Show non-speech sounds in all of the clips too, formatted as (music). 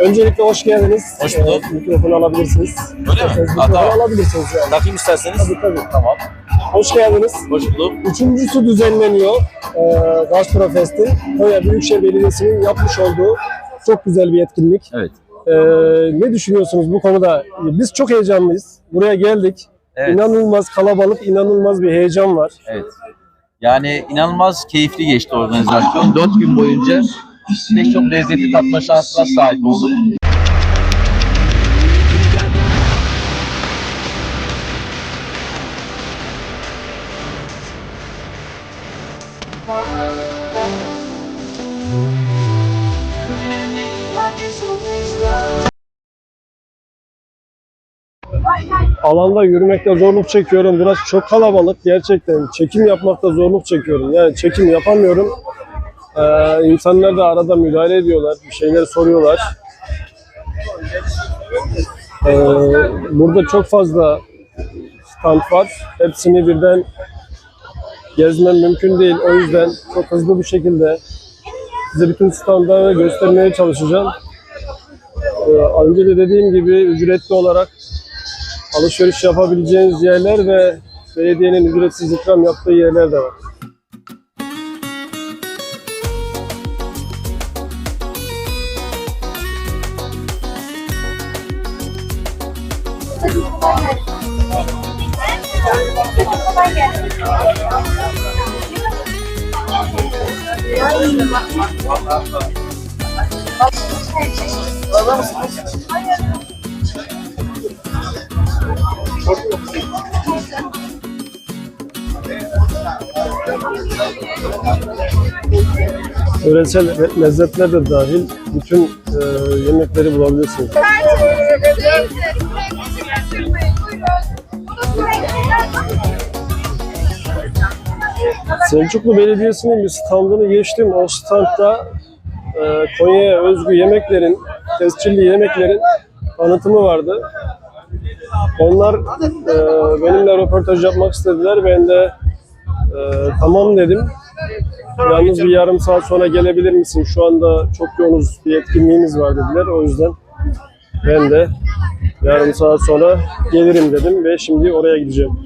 Öncelikle hoş geldiniz. Hoş bulduk. Ee, mikrofonu alabilirsiniz. Öyle mi? Ha, mikrofonu tamam. alabilirsiniz yani. Takayım isterseniz. Tabii tabii. Tamam. Hoş geldiniz. Hoş bulduk. Üçüncüsü düzenleniyor. Ee, Gastrofest'in Konya Büyükşehir Belediyesi'nin yapmış olduğu çok güzel bir etkinlik. Evet. Ee, ne düşünüyorsunuz bu konuda? Biz çok heyecanlıyız. Buraya geldik. Evet. İnanılmaz kalabalık, inanılmaz bir heyecan var. Evet. Yani inanılmaz keyifli geçti organizasyon. Dört gün boyunca pek çok lezzetli tatma şansına sahip olduk. Alanda yürümekte zorluk çekiyorum. Burası çok kalabalık. Gerçekten çekim yapmakta zorluk çekiyorum. Yani çekim yapamıyorum. Ee, insanlar da arada müdahale ediyorlar. Bir şeyler soruyorlar. Ee, burada çok fazla stand var. Hepsini birden gezmem mümkün değil. O yüzden çok hızlı bir şekilde size bütün standları göstermeye çalışacağım. Ee, önce de dediğim gibi ücretli olarak alışveriş yapabileceğiniz yerler ve belediyenin ücretsiz ikram yaptığı yerler de var. Le- lezzetler de dahil bütün e, yemekleri bulabilirsiniz. Selçuklu Belediyesi'nin bir standını geçtim. O standta e, Konya'ya özgü yemeklerin, tescilli yemeklerin tanıtımı vardı. Onlar e, benimle röportaj yapmak istediler. Ben de e, tamam dedim. Yalnız bir yarım saat sonra gelebilir misin? Şu anda çok yoğunuz bir etkinliğimiz var dediler. O yüzden ben de yarım saat sonra gelirim dedim ve şimdi oraya gideceğim.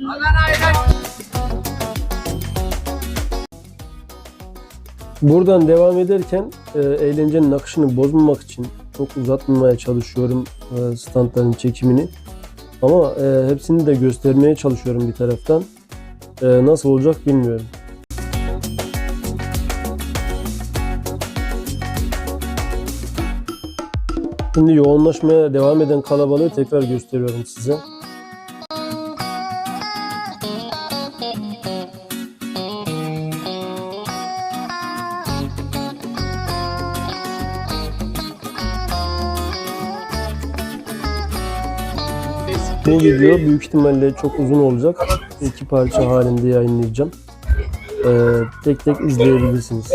Buradan devam ederken e, eğlencenin akışını bozmamak için çok uzatmamaya çalışıyorum e, standların çekimini. Ama e, hepsini de göstermeye çalışıyorum bir taraftan. E, nasıl olacak bilmiyorum. Şimdi yoğunlaşmaya devam eden kalabalığı tekrar gösteriyorum size. Bu video büyük ihtimalle çok uzun olacak. İki parça halinde yayınlayacağım. Ee, tek tek izleyebilirsiniz.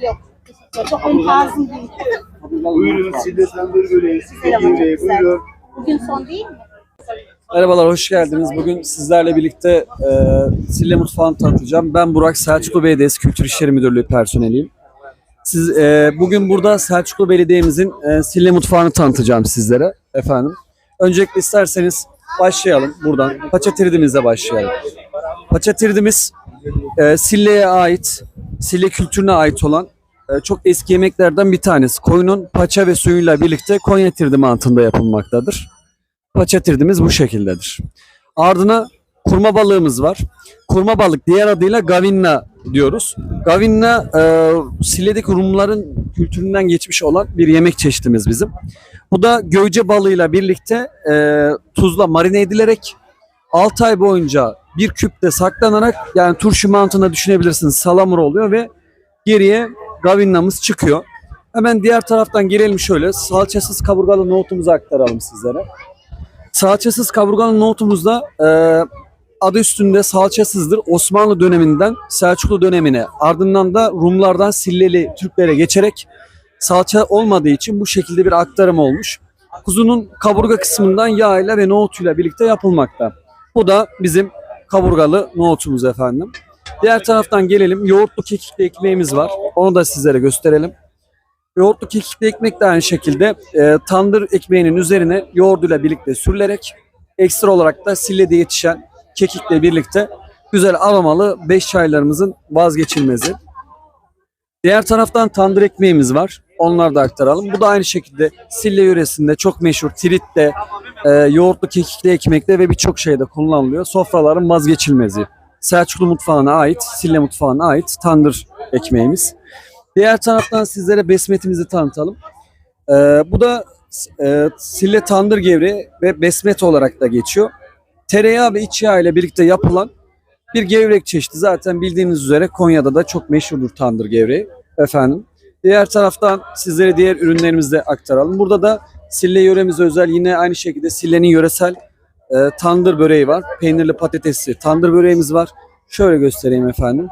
Yok. Çok tarzım değil. Buyurun siz de çok güzel. buyurun. Bugün son değil mi? Merhabalar, hoş geldiniz. Bugün sizlerle birlikte e, Sille Mutfağı'nı tanıtacağım. Ben Burak Selçuklu Belediyesi Kültür İşleri Müdürlüğü personeliyim. Siz, e, bugün burada Selçuklu Belediye'mizin e, Sille Mutfağı'nı tanıtacağım sizlere efendim. Öncelikle isterseniz başlayalım buradan. Paça tiridimizle başlayalım. Paça tiridimiz e, Sille'ye ait, Sille kültürüne ait olan e, çok eski yemeklerden bir tanesi. Koyunun paça ve suyuyla birlikte Konya tiridi mantığında yapılmaktadır. Paça tiridimiz bu şekildedir. Ardına kurma balığımız var. Kurma balık diğer adıyla gavinna diyoruz. Gavinna e, Sile'deki Rumların kültüründen geçmiş olan bir yemek çeşitimiz bizim. Bu da gövce balığıyla birlikte e, tuzla marine edilerek 6 ay boyunca bir küpte saklanarak yani turşu mantığına düşünebilirsiniz salamur oluyor ve geriye gavinnamız çıkıyor. Hemen diğer taraftan gelelim şöyle salçasız kaburgalı nohutumuzu aktaralım sizlere. Salçasız kaburgalı nohutumuzda e, adı üstünde salçasızdır. Osmanlı döneminden Selçuklu dönemine ardından da Rumlardan Silleli Türklere geçerek salça olmadığı için bu şekilde bir aktarım olmuş. kuzunun kaburga kısmından yağıyla ve nohutuyla birlikte yapılmakta. Bu da bizim kaburgalı nohutumuz efendim. Diğer taraftan gelelim. Yoğurtlu kekikli ekmeğimiz var. Onu da sizlere gösterelim. Yoğurtlu kekikli ekmek de aynı şekilde e, tandır ekmeğinin üzerine yoğurduyla birlikte sürülerek ekstra olarak da sillede yetişen kekikle birlikte güzel aromalı beş çaylarımızın vazgeçilmezi. Diğer taraftan tandır ekmeğimiz var. Onları da aktaralım. Bu da aynı şekilde Sille yöresinde çok meşhur Tirit'te, e, yoğurtlu kekikli ekmekte ve birçok şeyde kullanılıyor. Sofraların vazgeçilmezi. Selçuklu mutfağına ait, Sille mutfağına ait tandır ekmeğimiz. Diğer taraftan sizlere besmetimizi tanıtalım. E, bu da e, Sille tandır gevreği ve besmet olarak da geçiyor. Tereyağı ve iç yağ ile birlikte yapılan bir gevrek çeşidi. Zaten bildiğiniz üzere Konya'da da çok meşhurdur tandır gevreği. Efendim. Diğer taraftan sizlere diğer ürünlerimizi de aktaralım. Burada da Sille yöremize özel yine aynı şekilde Sille'nin yöresel e, tandır böreği var. Peynirli patatesli tandır böreğimiz var. Şöyle göstereyim efendim.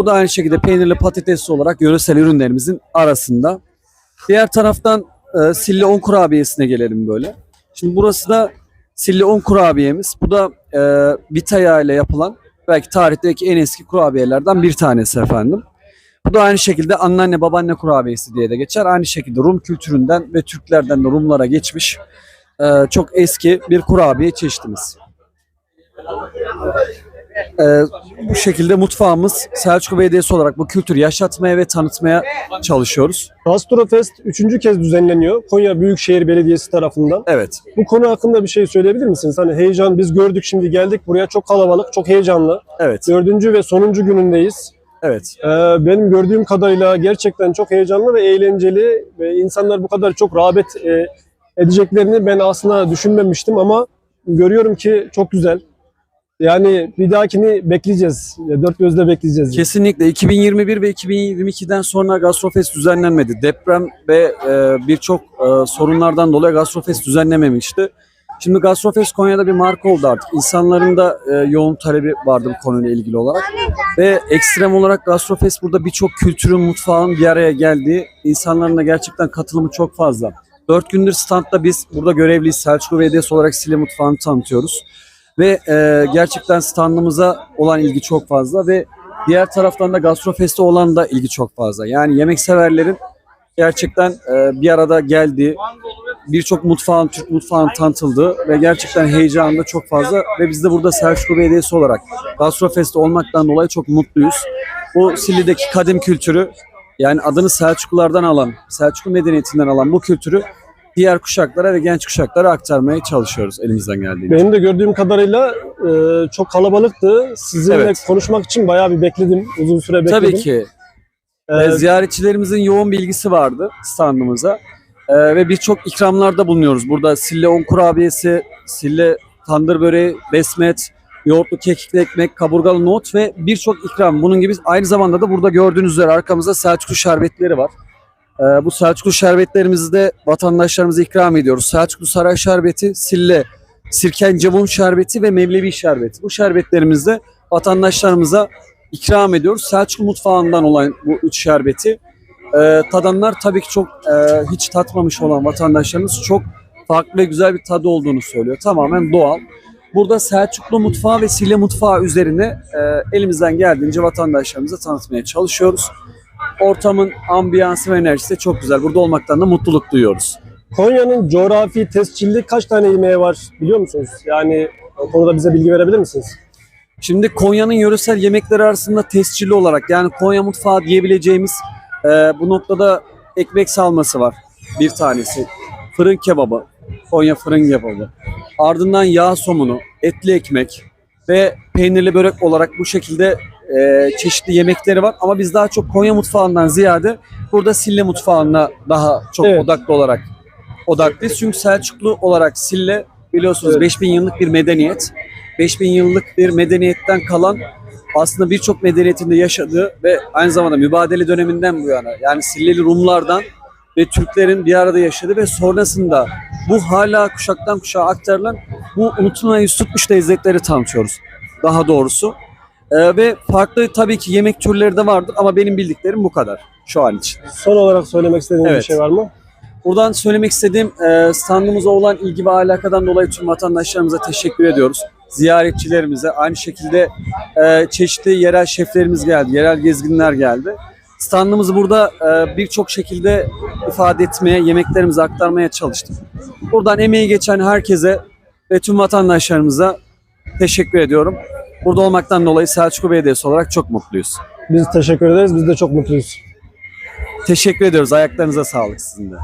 Bu da aynı şekilde peynirli patatesli olarak yöresel ürünlerimizin arasında. Diğer taraftan e, Sille un kurabiyesine gelelim böyle. Şimdi burası da Sille un kurabiyemiz. Bu da e, yağı ile yapılan belki tarihteki en eski kurabiyelerden bir tanesi efendim. Bu da aynı şekilde anneanne babaanne kurabiyesi diye de geçer. Aynı şekilde Rum kültüründen ve Türklerden de Rumlara geçmiş e, çok eski bir kurabiye çeşitimiz. E, bu şekilde mutfağımız Selçuk Belediyesi olarak bu kültürü yaşatmaya ve tanıtmaya çalışıyoruz. Gastrofest üçüncü kez düzenleniyor. Konya Büyükşehir Belediyesi tarafından. Evet. Bu konu hakkında bir şey söyleyebilir misiniz? Hani heyecan biz gördük şimdi geldik buraya çok kalabalık, çok heyecanlı. Evet. Dördüncü ve sonuncu günündeyiz. Evet. Ee, benim gördüğüm kadarıyla gerçekten çok heyecanlı ve eğlenceli ve insanlar bu kadar çok rağbet e, edeceklerini ben aslında düşünmemiştim ama görüyorum ki çok güzel. Yani bir dahakini bekleyeceğiz. Dört gözle bekleyeceğiz. Kesinlikle 2021 ve 2022'den sonra Gastrofest düzenlenmedi. Deprem ve e, birçok e, sorunlardan dolayı Gastrofest düzenlememişti. Şimdi Gastrofest Konya'da bir marka oldu artık. İnsanların da e, yoğun talebi vardı bu konuyla ilgili olarak. Ve ekstrem olarak Gastrofest burada birçok kültürün, mutfağın bir araya geldiği, insanların da gerçekten katılımı çok fazla. Dört gündür standta biz burada görevliyiz. Selçuklu Belediyesi olarak Sile Mutfağı'nı tanıtıyoruz. Ve e, gerçekten standımıza olan ilgi çok fazla ve diğer taraftan da Gastrofest'e olan da ilgi çok fazla. Yani yemek severlerin gerçekten e, bir arada geldiği, birçok mutfağın, Türk mutfağının tanıtıldığı ve gerçekten heyecanı da çok fazla ve biz de burada Selçuklu Belediyesi olarak Gastrofest'te olmaktan dolayı çok mutluyuz. Bu Silli'deki kadim kültürü yani adını Selçuklulardan alan, Selçuklu medeniyetinden alan bu kültürü diğer kuşaklara ve genç kuşaklara aktarmaya çalışıyoruz elimizden geldiğince. Benim de gördüğüm kadarıyla e, çok kalabalıktı. Sizinle Evet. konuşmak için bayağı bir bekledim. Uzun süre bekledim. Tabii ki. Ee, Ee, ziyaretçilerimizin yoğun bilgisi vardı standımıza. Ee, ve birçok ikramlarda bulunuyoruz. Burada sille un kurabiyesi, sille tandır böreği, besmet, yoğurtlu kekikli ekmek, kaburgalı nohut ve birçok ikram. Bunun gibi aynı zamanda da burada gördüğünüz üzere arkamızda Selçuklu şerbetleri var. Ee, bu Selçuklu şerbetlerimizi de vatandaşlarımıza ikram ediyoruz. Selçuklu saray şerbeti, sille, sirkencebum şerbeti ve mevlevi şerbeti. Bu şerbetlerimizi de vatandaşlarımıza ikram ediyoruz. Selçuklu mutfağından olan bu üç şerbeti e, tadanlar tabii ki çok e, hiç tatmamış olan vatandaşlarımız çok farklı ve güzel bir tadı olduğunu söylüyor. Tamamen doğal. Burada Selçuklu mutfağı ve Sille mutfağı üzerine e, elimizden geldiğince vatandaşlarımıza tanıtmaya çalışıyoruz. Ortamın ambiyansı ve enerjisi de çok güzel. Burada olmaktan da mutluluk duyuyoruz. Konya'nın coğrafi tescilli kaç tane yemeği var biliyor musunuz? Yani o konuda bize bilgi verebilir misiniz? Şimdi Konya'nın yöresel yemekleri arasında tescilli olarak yani Konya mutfağı diyebileceğimiz e, bu noktada ekmek salması var bir tanesi. Fırın kebabı, Konya fırın kebabı. Ardından yağ somunu, etli ekmek ve peynirli börek olarak bu şekilde e, çeşitli yemekleri var. Ama biz daha çok Konya mutfağından ziyade burada Sille mutfağına daha çok Evet. odaklı olarak odaklıyız. Çünkü Selçuklu olarak Sille biliyorsunuz Evet. 5000 yıllık bir medeniyet. 5000 yıllık bir medeniyetten kalan aslında birçok medeniyetin de yaşadığı ve aynı zamanda mübadele döneminden bu yana yani Silleli Rumlardan ve Türklerin bir arada yaşadığı ve sonrasında bu hala kuşaktan kuşağa aktarılan bu unutulmaya yüz tutmuş lezzetleri tanıtıyoruz daha doğrusu. Ee, ve farklı tabii ki yemek türleri de vardır ama benim bildiklerim bu kadar şu an için. Son olarak söylemek istediğiniz bir Evet. şey var mı? Buradan söylemek istediğim e, standımıza olan ilgi ve alakadan dolayı tüm vatandaşlarımıza teşekkür ediyoruz. Ziyaretçilerimize aynı şekilde e, çeşitli yerel şeflerimiz geldi, yerel gezginler geldi. Standımızı burada e, birçok şekilde ifade etmeye, yemeklerimizi aktarmaya çalıştık. Buradan emeği geçen herkese ve tüm vatandaşlarımıza teşekkür ediyorum. Burada olmaktan dolayı Selçuklu Belediyesi olarak çok mutluyuz. Biz teşekkür ederiz. Biz de çok mutluyuz. Teşekkür ediyoruz. Ayaklarınıza sağlık sizin de.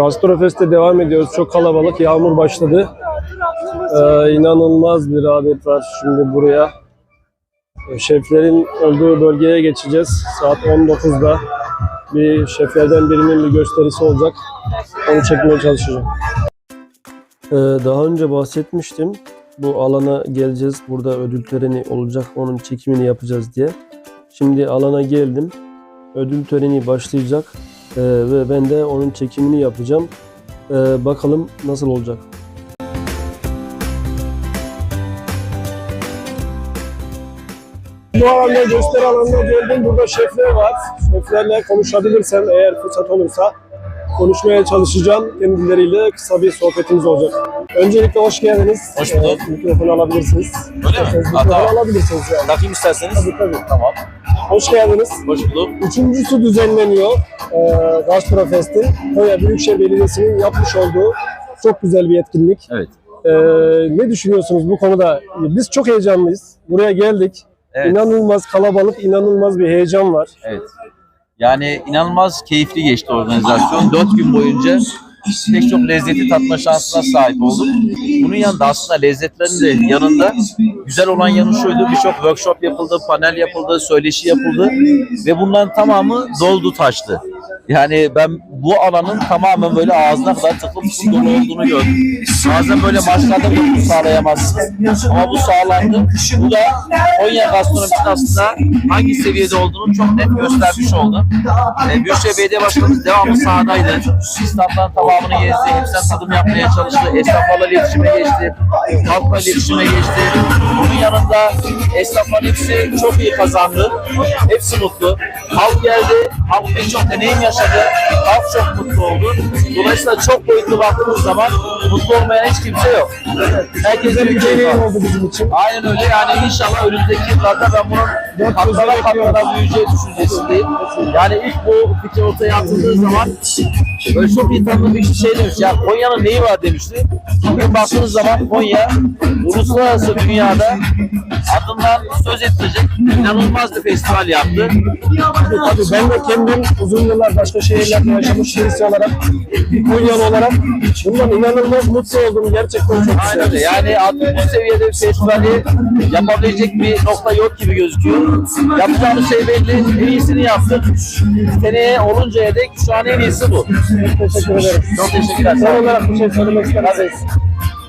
Gastrofest'e devam ediyoruz. Çok kalabalık. Yağmur başladı. Ee, inanılmaz bir rağbet var şimdi buraya. Ee, Şeflerin olduğu bölgeye geçeceğiz. Saat 19'da bir şeflerden birinin bir gösterisi olacak. Onu çekmeye çalışacağım. Ee, daha önce bahsetmiştim. Bu alana geleceğiz. Burada ödül töreni olacak. Onun çekimini yapacağız diye. Şimdi alana geldim. Ödül töreni başlayacak. Ee, ve ben de onun çekimini yapacağım. Ee, bakalım nasıl olacak. Bu alanda gösteri alanına geldim. Burada şefler var. Şeflerle konuşabilirsem eğer fırsat olursa konuşmaya çalışacağım. Kendileriyle kısa bir sohbetimiz olacak. Öncelikle hoş geldiniz. Hoş bulduk. Ee, mikrofonu alabilirsiniz. Öyle mi? Mikrofonu tamam. alabilirsiniz yani. Takayım isterseniz. Tabii tabii. Tamam. Hoş geldiniz. Hoş bulduk. Üçüncüsü düzenleniyor. E, Gastrofest'in. Konya Büyükşehir Belediyesi'nin yapmış olduğu çok güzel bir etkinlik. Evet. E, ne düşünüyorsunuz bu konuda? Biz çok heyecanlıyız. Buraya geldik. Evet. İnanılmaz kalabalık, inanılmaz bir heyecan var. Evet. Yani inanılmaz keyifli geçti organizasyon. Dört gün boyunca pek çok lezzeti tatma şansına sahip olduk. Bunun yanında aslında lezzetlerin de yanında güzel olan yanı şuydu. Birçok workshop yapıldı, panel yapıldı, söyleşi yapıldı ve bunların tamamı doldu taştı. Yani ben bu alanın tamamen böyle ağzına kadar tıklım dolu olduğunu gördüm. Bazen böyle maçlarda bunu sağlayamazsınız. Ama bu sağlandı. Bu da Konya gastronomisinin aslında hangi seviyede olduğunu çok net göstermiş oldu. E, Büyükşehir Belediye Başkanımız devamlı sahadaydı. İstanbul'dan tamamını gezdi. Hepsinden tadım yapmaya çalıştı. Esnaflarla iletişime geçti. Halkla iletişime geçti. Bunun yanında esnafların hepsi çok iyi kazandı. Hepsi mutlu. Halk geldi. Halk pek çok deneyim yaşadı. Halk çok mutlu oldu. Dolayısıyla çok boyutlu baktığımız zaman mutlu olmayan hiç kimse yok. Herkesin bir. Deneyim oldu bizim için. Aynen öyle yani inşallah önümüzdeki yıllarda ben bunun katlara katlara büyüyeceği düşüncesindeyim. Yani ilk bu fikir ortaya atıldığı zaman böyle çok iyi tanıdığı bir şey demiş. Ya Konya'nın neyi var demişti. Bugün baktığınız zaman Konya uluslararası dünyada adından söz ettirecek inanılmaz bir festival yaptı. Tabii ben de kendim uzun yıllar başka şehirlerde yaşamış birisi olarak, bir Konyalı olarak bundan inanılmaz mutlu oldum. Gerçekten çok Aynen öyle. Yani artık bu seviyede bir festivali yapabilecek bir nokta yok gibi gözüküyor. Yapacağımız şey belli. En iyisini yaptık. Seneye oluncaya dek şu an en iyisi bu. Teşekkür ederim. Çok teşekkürler. Son olarak bir şey söylemek ister misiniz?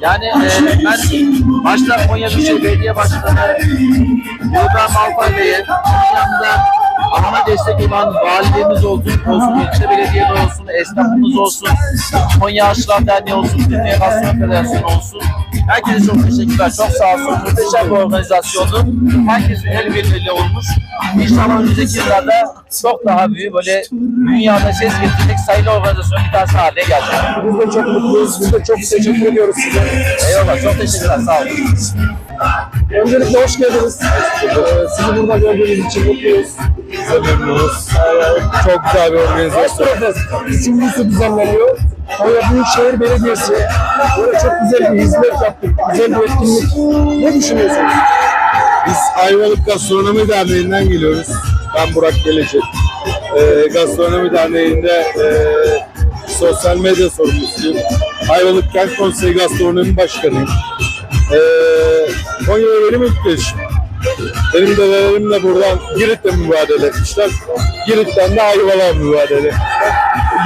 Yani e, ben başta Konya Büyükşehir Belediye Başkanı İbrahim Alpay Bey'e, yanında alana destek olan validemiz olsun, olsun ilçe belediyede olsun, esnafımız olsun, Konya Aşılar Derneği olsun, Türkiye Gastronomi Federasyonu olsun. Herkese çok teşekkürler. Çok sağ olsun. Muhteşem bir organizasyondu. Herkesin el birliğiyle olmuş. İnşallah önümüzdeki yıllarda çok daha büyük böyle dünyada ses getirecek sayılı organizasyon bir tanesi haline gelecek. Biz de çok mutluyuz. Biz de çok teşekkür ediyoruz size. Eyvallah. Çok teşekkürler. Sağ olun. Öncelikle hoş geldiniz. Ee, sizi burada gördüğümüz için mutluyuz. Memnunuz. Çok güzel bir organizasyon. Gastrofest üçüncüsü düzenleniyor. Konya Büyükşehir Belediyesi böyle çok güzel bir hizmet yaptık. Güzel bir etkinlik. Ne düşünüyorsunuz? Biz Ayvalık Gastronomi Derneği'nden geliyoruz. Ben Burak Gelecek. Ee, Gastronomi Derneği'nde e, sosyal medya sorumlusuyum. Ayvalık Kent Konseyi Gastronomi Başkanıyım. Ee, Konya'ya benim ilk gelişim. Benim dedelerim de buradan Girit'te mübadele etmişler. Girit'ten de Ayvalık'a mübadele.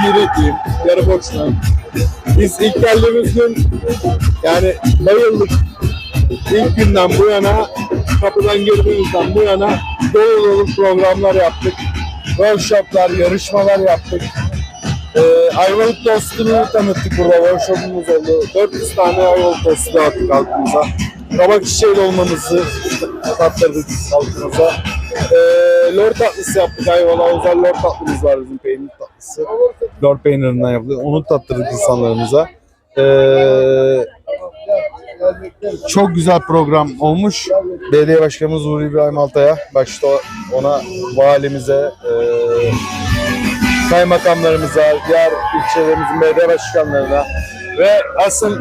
Girit'liyim, yarı boksman. Biz ilk geldiğimiz gün yani bayıldık. İlk günden bu yana kapıdan girdiğimizden bu yana dolu dolu programlar yaptık. Workshoplar, yarışmalar yaptık. Ee, Ayvalık tostunu tanıttık burada. Workshopumuz oldu. 400 tane Ayvalık tostu dağıttık halkımıza. Kabak çiçeği dolmamızı tattırdık halkımıza. Ee, lor tatlısı yaptık Ayvalık'a. Özel lor tatlımız var bizim peynir tatlısı. Lor peynirinden yaptık. Onu tattırdık insanlarımıza. Ee, çok güzel program olmuş. Belediye Başkanımız Uğur İbrahim Altay'a, başta ona valimize, e, kaymakamlarımıza, diğer ilçelerimizin belediye başkanlarına ve asıl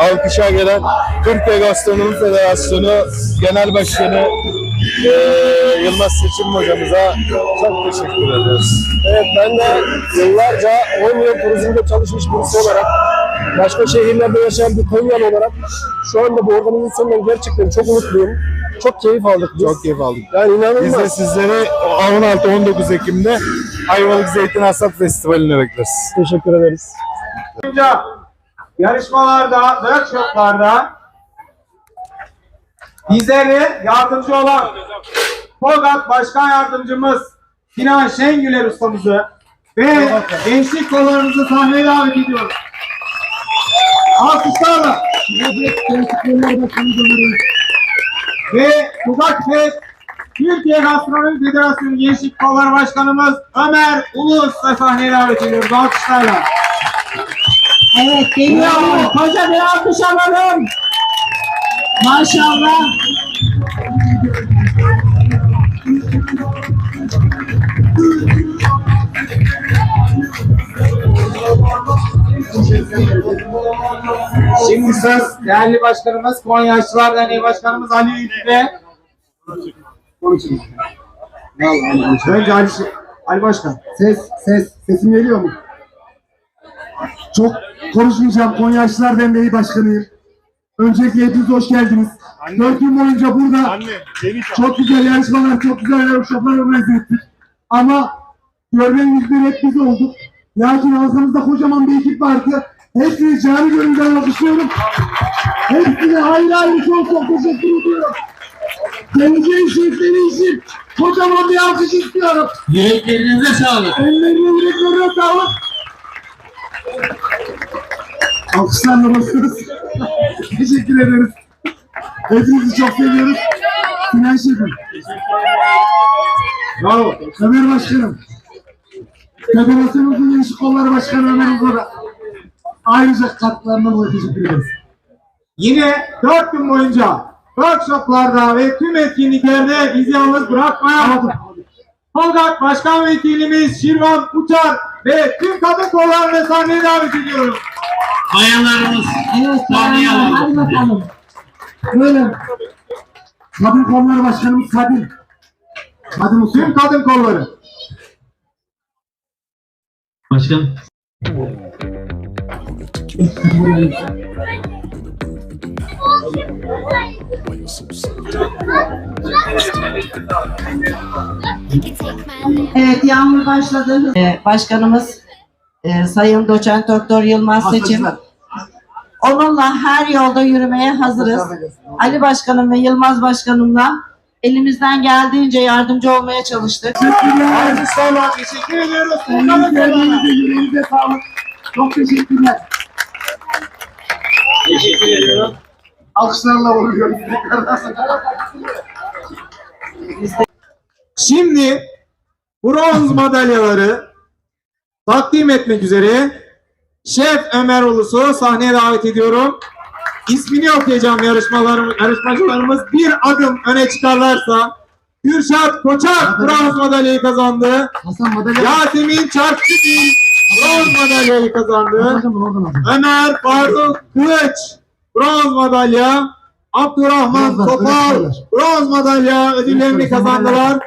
alkışa gelen Türkiye Gastronomi Federasyonu Genel Başkanı e, Yılmaz Seçim hocamıza çok teşekkür ediyoruz. Evet ben de yıllarca 10 yıl turizmde çalışmış birisi olarak başka şehirlerde yaşayan bir Konyalı olarak şu anda bu organizasyondan gerçekten çok mutluyum. Çok keyif aldık biz. Çok keyif aldık. Yani Biz de inanılmaz. sizleri 16-19 Ekim'de Ayvalık Zeytin Hasat Festivali'ne bekleriz. Teşekkür ederiz. Yarışmalarda, workshoplarda bizlere yardımcı olan Togat Başkan Yardımcımız Sinan Şengüler ustamızı ve gençlik kollarımızı sahneye davet ediyoruz. Alkışlarla ve Togat Fest Türkiye Gastronomi Federasyonu Gençlik Kolları Başkanımız Ömer Ulus sahneye davet ediyoruz. Alkışlarla. Evet geliyor. Koca bir alkış alalım. Maşallah. Şimdi söz değerli başkanımız Konya Aşçılar Derneği Başkanımız Ali Ülke. Konuşun. Önce Ali, Ali Başkan. Ses, ses, sesim geliyor mu? Çok konuşmayacağım. Konya Aşçılar Derneği Başkanıyım. Öncelikle hepiniz hoş geldiniz. Dört gün boyunca burada çok güzel yarışmalar, çok güzel workshoplar organize ettik. Ama görmenin üzere hep biz olduk. Lakin arkamızda kocaman bir ekip vardı. Hepsini canı gönülden alkışlıyorum. Hepsine ayrı ayrı çok çok teşekkür ediyorum. Geleceğin şefleri için kocaman bir alkış istiyorum. Yüreklerinize sağlık. Ellerine yüreklerine sağlık. Alkışlarla basıyoruz. Teşekkür ederiz. Hepinizi çok seviyoruz. Sinan Şefim. Bravo. Ömer Başkanım. Federasyonumuzun Gençlik Kolları Başkanı Ömer Uzor'a. Ayrıca katkılarından dolayı teşekkür ederiz. Yine dört gün boyunca workshoplarda ve tüm etkinliklerde bizi yalnız bırakmayan Tolgak Başkan Vekilimiz Şirvan Uçar ve tüm kadın kollarını sahneye davet ediyorum. Bayanlarımız Evet, sahneye alalım. hadi bakalım. Böyle. Kadın Kolları Başkanımız Kadir. Kadın Usul. Tüm kadın kolları. Başkan. Evet yağmur başladı. Ee, başkanımız e, Sayın Doçent Doktor Yılmaz Seçim. Onunla her yolda yürümeye hazırız. Ali Başkanım ve Yılmaz Başkanımla elimizden geldiğince yardımcı olmaya çalıştık. Teşekkürler. Teşekkür ediyoruz. Elinize, yüreğinize sağlık. Çok teşekkürler. Teşekkür ediyorum. Alkışlarla vuruyoruz. Şimdi bronz madalyaları takdim etmek üzere Şef Ömer Ulus'u sahneye davet ediyorum. İsmini okuyacağım yarışmalarım, yarışmacılarımız bir adım öne çıkarlarsa Kürşat Koçak bronz madalyayı kazandı. Hasan madalya. Yasemin Çarşıgil bronz madalyayı kazandı. Ömer Faruk Kılıç bronz madalya. Abdurrahman Topal bronz madalya ödüllerini Ödül kazandılar.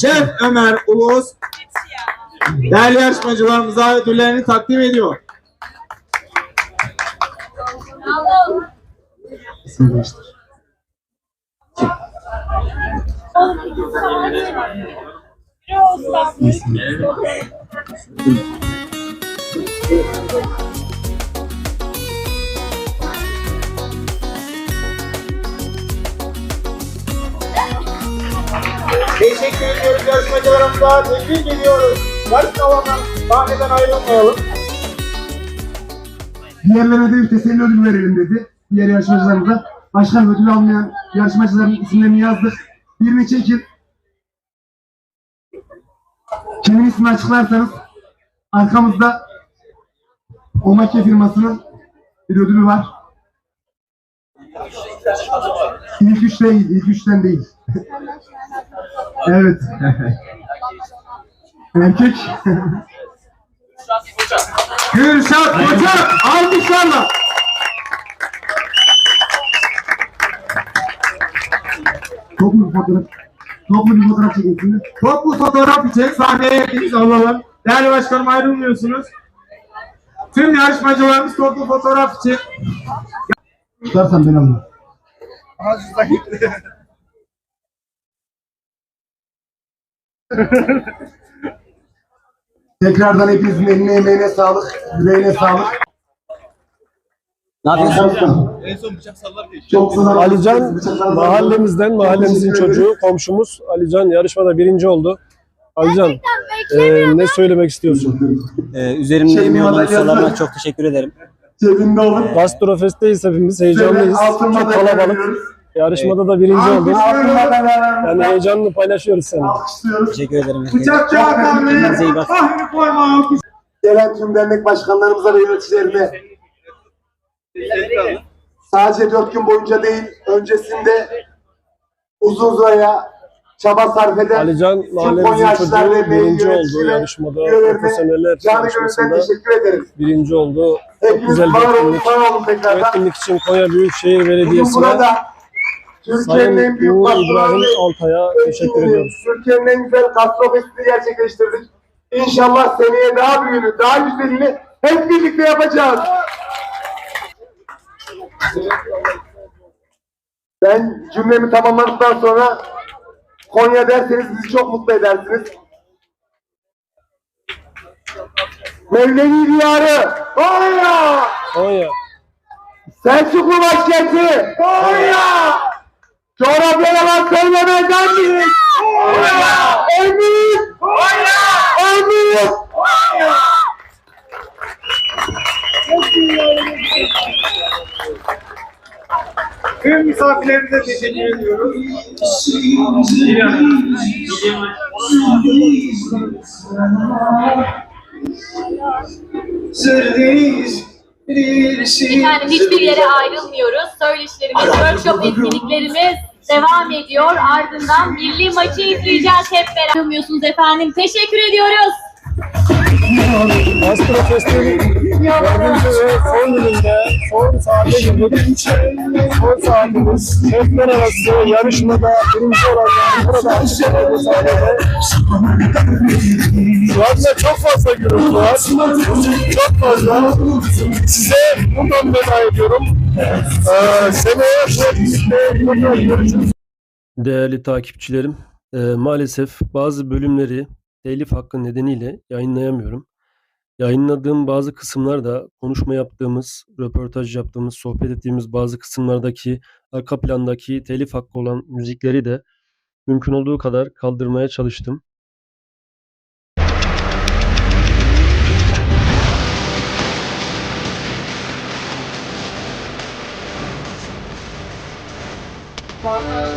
Şef Ömer Ulus değerli yarışmacılarımıza ödüllerini takdim ediyor. İsim değiştir. Teşekkür ediyoruz yarışmacılarımıza. Tebrik ediyoruz. Yarış alanından sahneden ayrılmayalım. Diğerlerine de bir teselli ödülü verelim dedi. Diğer yarışmacılarımıza. Başkan ödül almayan yarışmacıların isimlerini yazdık. Birini çekin. Kimin ismini açıklarsanız arkamızda Omake firmasının bir ödülü var. İlk üç değil, ilk üçten değil. (laughs) evet. (laughs) Erkek. (laughs) Gülşat Koca alkışlarla. Toplu fotoğraf. Toplu bir fotoğraf çekilsin. Toplu fotoğraf için sahneye hepiniz alalım. Değerli başkanım ayrılmıyorsunuz. Tüm yarışmacılarımız toplu fotoğraf için Tutarsan ben alayım. Tekrardan hepinizin eline emeğine sağlık, yüreğine sağlık. Ne yapıyorsun? Çok güzel. Alican mahallemizden, mahallemizin çocuğu, komşumuz. Alican yarışmada birinci oldu. Alican e, ne söylemek istiyorsun? Ee, üzerimde Şey, emeği olan yazdı. çok teşekkür ederim. Cebinde olur. Gastrofest'teyiz hepimiz, heyecanlıyız. Çok kalabalık. Yarışmada da birinci oldun. Yani heyecanını paylaşıyoruz seninle. alkışlıyoruz. Teşekkür ederim. iyi bakın. ah üniforma alkış. Gelen tüm dernek başkanlarımıza ve yöneticilerine sadece dört gün boyunca değil, öncesinde uzun sıraya çaba sarf eden Alican ve çocuğu birinci oldu yarışmada. Profesyoneller yarışmasında gönülden teşekkür ederiz. birinci oldu. Çok güzel bir etkinlik. Bu etkinlik için Konya Büyükşehir Belediyesi'ne Türkiye'nin en büyük İbrahim Altay'a teşekkür ediyoruz. Türkiye'nin en güzel gastrofestini gerçekleştirdik. İnşallah seneye daha büyüğünü, daha güzelini hep birlikte yapacağız. Ben cümlemi tamamladıktan sonra Konya derseniz bizi çok mutlu edersiniz. Mevlevi diyarı Konya! Konya. Selçuklu başkenti Konya! Konya! Büyük Konya! En büyük Konya! Tüm misafirlerimize teşekkür ediyoruz. Efendim hiçbir yere ayrılmıyoruz. Söyleşilerimiz, workshop etkinliklerimiz devam ediyor. Ardından milli maçı izleyeceğiz hep beraber. Ayrılmıyorsunuz efendim. Teşekkür ediyoruz. Gastrofest'in dördüncü ve son gününde son saate girdik. Son saatimiz şefler arası yarışmada birinci olanlar burada açıklanıyor sahnede. Şu anda çok fazla gürültü var. Çok fazla. Size buradan veda ediyorum. Ee, seneye görüşürüz. Değerli takipçilerim, e, maalesef bazı bölümleri telif hakkı nedeniyle yayınlayamıyorum. Yayınladığım bazı kısımlarda konuşma yaptığımız, röportaj yaptığımız, sohbet ettiğimiz bazı kısımlardaki arka plandaki telif hakkı olan müzikleri de mümkün olduğu kadar kaldırmaya çalıştım. Bye.